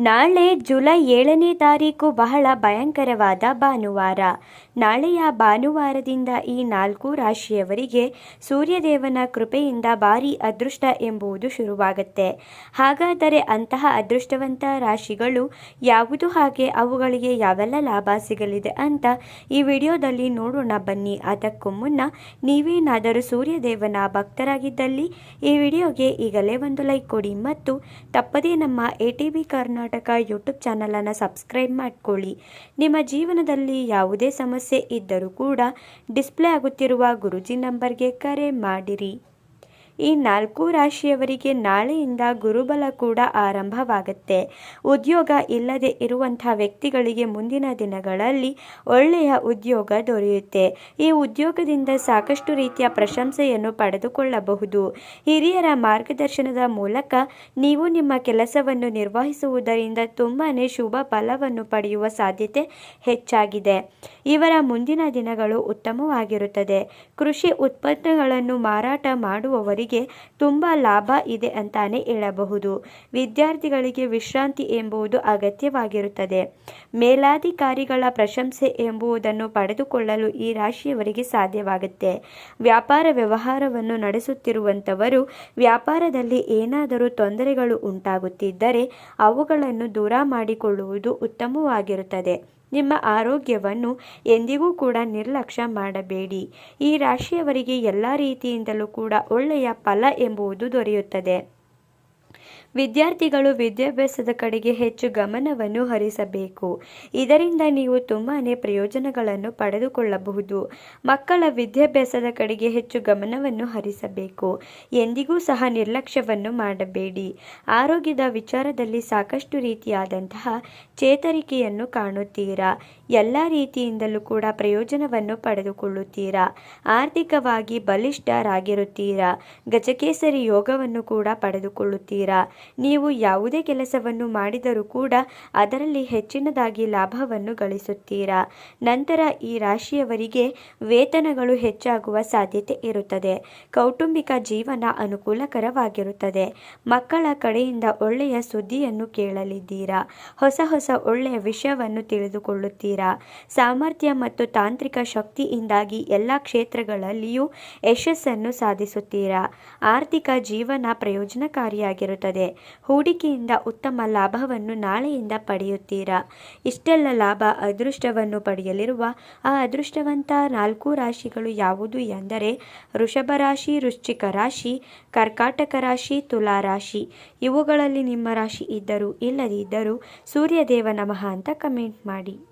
ನಾಳೆ ಜುಲೈ ಏಳನೇ ತಾರೀಕು ಬಹಳ ಭಯಂಕರವಾದ ಭಾನುವಾರ. ನಾಳೆಯ ಭಾನುವಾರದಿಂದ ಈ ನಾಲ್ಕು ರಾಶಿಯವರಿಗೆ ಸೂರ್ಯದೇವನ ಕೃಪೆಯಿಂದ ಭಾರಿ ಅದೃಷ್ಟ ಎಂಬುದು ಶುರುವಾಗುತ್ತೆ. ಹಾಗಾದರೆ ಅಂತಹ ಅದೃಷ್ಟವಂತ ರಾಶಿಗಳು ಯಾವುದು ಹಾಗೆ? ಅವುಗಳಿಗೆ ಯಾವೆಲ್ಲ ಲಾಭ ಸಿಗಲಿದೆ ಅಂತ ಈ ವಿಡಿಯೋದಲ್ಲಿ ನೋಡೋಣ ಬನ್ನಿ. ಅದಕ್ಕೂ ಮುನ್ನ ನೀವೇನಾದರೂ ಸೂರ್ಯದೇವನ ಭಕ್ತರಾಗಿದ್ದಲ್ಲಿ ಈ ವಿಡಿಯೋಗೆ ಈಗಲೇ ಒಂದು ಲೈಕ್ ಕೊಡಿ ಮತ್ತು ತಪ್ಪದೇ ನಮ್ಮ ಎ ಟಿ ಕರ್ನಾಟಕ ಯೂಟ್ಯೂಬ್ ಚಾನಲನ್ನು ಸಬ್ಸ್ಕ್ರೈಬ್ ಮಾಡಿಕೊಳ್ಳಿ. ನಿಮ್ಮ ಜೀವನದಲ್ಲಿ ಯಾವುದೇ ಸಮಸ್ಯೆ ಇದ್ದರೂ ಕೂಡ ಡಿಸ್ಪ್ಲೇ ಆಗುತ್ತಿರುವ ಗುರುಜಿ ನಂಬರ್ಗೆ ಕರೆ ಮಾಡಿರಿ. ಈ ನಾಲ್ಕು ರಾಶಿಯವರಿಗೆ ನಾಳೆಯಿಂದ ಗುರುಬಲ ಕೂಡ ಆರಂಭವಾಗುತ್ತೆ. ಉದ್ಯೋಗ ಇಲ್ಲದೆ ಇರುವಂತಹ ವ್ಯಕ್ತಿಗಳಿಗೆ ಮುಂದಿನ ದಿನಗಳಲ್ಲಿ ಒಳ್ಳೆಯ ಉದ್ಯೋಗ ದೊರೆಯುತ್ತೆ. ಈ ಉದ್ಯೋಗದಿಂದ ಸಾಕಷ್ಟು ರೀತಿಯ ಪ್ರಶಂಸೆಯನ್ನು ಪಡೆದುಕೊಳ್ಳಬಹುದು. ಹಿರಿಯರ ಮಾರ್ಗದರ್ಶನದ ಮೂಲಕ ನೀವು ನಿಮ್ಮ ಕೆಲಸವನ್ನು ನಿರ್ವಹಿಸುವುದರಿಂದ ತುಂಬಾ ಶುಭ ಫಲವನ್ನು ಪಡೆಯುವ ಸಾಧ್ಯತೆ ಹೆಚ್ಚಾಗಿದೆ. ಇವರ ಮುಂದಿನ ದಿನಗಳು ಉತ್ತಮವಾಗಿರುತ್ತದೆ. ಕೃಷಿ ಉತ್ಪನ್ನಗಳನ್ನು ಮಾರಾಟ ಮಾಡುವವರಿಗೆ ತುಂಬ ಲಾಭ ಇದೆ ಅಂತಾನೆ ಹೇಳಬಹುದು. ವಿದ್ಯಾರ್ಥಿಗಳಿಗೆ ವಿಶ್ರಾಂತಿ ಎಂಬುದು ಅಗತ್ಯವಾಗಿರುತ್ತದೆ. ಮೇಲಾಧಿಕಾರಿಗಳ ಪ್ರಶಂಸೆ ಎಂಬುದನ್ನು ಪಡೆದುಕೊಳ್ಳಲು ಈ ರಾಶಿಯವರಿಗೆ ಸಾಧ್ಯವಾಗುತ್ತೆ. ವ್ಯಾಪಾರ ವ್ಯವಹಾರವನ್ನು ನಡೆಸುತ್ತಿರುವಂಥವರು ವ್ಯಾಪಾರದಲ್ಲಿ ಏನಾದರೂ ತೊಂದರೆಗಳು ಉಂಟಾಗುತ್ತಿದ್ದರೆ ಅವುಗಳನ್ನು ದೂರ ಮಾಡಿಕೊಳ್ಳುವುದು ಉತ್ತಮವಾಗಿರುತ್ತದೆ. ನಿಮ್ಮ ಆರೋಗ್ಯವನ್ನು ಎಂದಿಗೂ ಕೂಡ ನಿರ್ಲಕ್ಷ್ಯ ಮಾಡಬೇಡಿ. ಈ ರಾಶಿಯವರಿಗೆ ಎಲ್ಲ ರೀತಿಯಿಂದಲೂ ಕೂಡ ಒಳ್ಳೆಯ ಫಲ ಎಂಬುವುದು ದೊರೆಯುತ್ತದೆ. ವಿದ್ಯಾರ್ಥಿಗಳು ವಿದ್ಯಾಭ್ಯಾಸದ ಕಡೆಗೆ ಹೆಚ್ಚು ಗಮನವನ್ನು ಹರಿಸಬೇಕು. ಇದರಿಂದ ನೀವು ತುಂಬಾ ಪ್ರಯೋಜನಗಳನ್ನು ಪಡೆದುಕೊಳ್ಳಬಹುದು. ಮಕ್ಕಳ ವಿದ್ಯಾಭ್ಯಾಸದ ಕಡೆಗೆ ಹೆಚ್ಚು ಗಮನವನ್ನು ಹರಿಸಬೇಕು. ಎಂದಿಗೂ ಸಹ ನಿರ್ಲಕ್ಷ್ಯವನ್ನು ಮಾಡಬೇಡಿ. ಆರೋಗ್ಯದ ವಿಚಾರದಲ್ಲಿ ಸಾಕಷ್ಟು ರೀತಿಯಾದಂತಹ ಚೇತರಿಕೆಯನ್ನು ಕಾಣುತ್ತೀರಾ? ಎಲ್ಲ ರೀತಿಯಿಂದಲೂ ಕೂಡ ಪ್ರಯೋಜನವನ್ನು ಪಡೆದುಕೊಳ್ಳುತ್ತೀರಾ? ಆರ್ಥಿಕವಾಗಿ ಬಲಿಷ್ಠರಾಗಿರುತ್ತೀರಾ? ಗಜಕೇಸರಿ ಯೋಗವನ್ನು ಕೂಡ ಪಡೆದುಕೊಳ್ಳುತ್ತೀರಾ? ನೀವು ಯಾವುದೇ ಕೆಲಸವನ್ನು ಮಾಡಿದರೂ ಕೂಡ ಅದರಲ್ಲಿ ಹೆಚ್ಚಿನದಾಗಿ ಲಾಭವನ್ನು ಗಳಿಸುತ್ತೀರಾ? ನಂತರ ಈ ರಾಶಿಯವರಿಗೆ ವೇತನಗಳು ಹೆಚ್ಚಾಗುವ ಸಾಧ್ಯತೆ ಇರುತ್ತದೆ. ಕೌಟುಂಬಿಕ ಜೀವನ ಅನುಕೂಲಕರವಾಗಿರುತ್ತದೆ. ಮಕ್ಕಳ ಕಡೆಯಿಂದ ಒಳ್ಳೆಯ ಸುದ್ದಿಯನ್ನು ಕೇಳಲಿದ್ದೀರಾ? ಹೊಸ ಹೊಸ ಒಳ್ಳೆಯ ವಿಷಯವನ್ನು ತಿಳಿದುಕೊಳ್ಳುತ್ತೀರಾ? ಸಾಮರ್ಥ್ಯ ಮತ್ತು ತಾಂತ್ರಿಕ ಶಕ್ತಿಯಿಂದಾಗಿ ಎಲ್ಲ ಕ್ಷೇತ್ರಗಳಲ್ಲಿಯೂ ಯಶಸ್ಸನ್ನು ಸಾಧಿಸುತ್ತೀರಾ? ಆರ್ಥಿಕ ಜೀವನ ಪ್ರಯೋಜನಕಾರಿಯಾಗಿರುತ್ತದೆ. ಹೂಡಿಕೆಯಿಂದ ಉತ್ತಮ ಲಾಭವನ್ನು ನಾಳೆಯಿಂದ ಪಡೆಯುತ್ತೀರಾ? ಇಷ್ಟೆಲ್ಲ ಲಾಭ ಅದೃಷ್ಟವನ್ನು ಪಡೆಯಲಿರುವ ಆ ಅದೃಷ್ಟವಂತ ನಾಲ್ಕು ರಾಶಿಗಳು ಯಾವುದು ಎಂದರೆ ವೃಷಭ ರಾಶಿ, ವೃಶ್ಚಿಕ ರಾಶಿ, ಕರ್ಕಾಟಕ ರಾಶಿ, ತುಲಾ ರಾಶಿ. ಇವುಗಳಲ್ಲಿ ನಿಮ್ಮ ರಾಶಿ ಇದ್ದರೂ ಇಲ್ಲದಿದ್ದರೂ ಸೂರ್ಯದೇವ ನಮಃ ಅಂತ ಕಮೆಂಟ್ ಮಾಡಿ.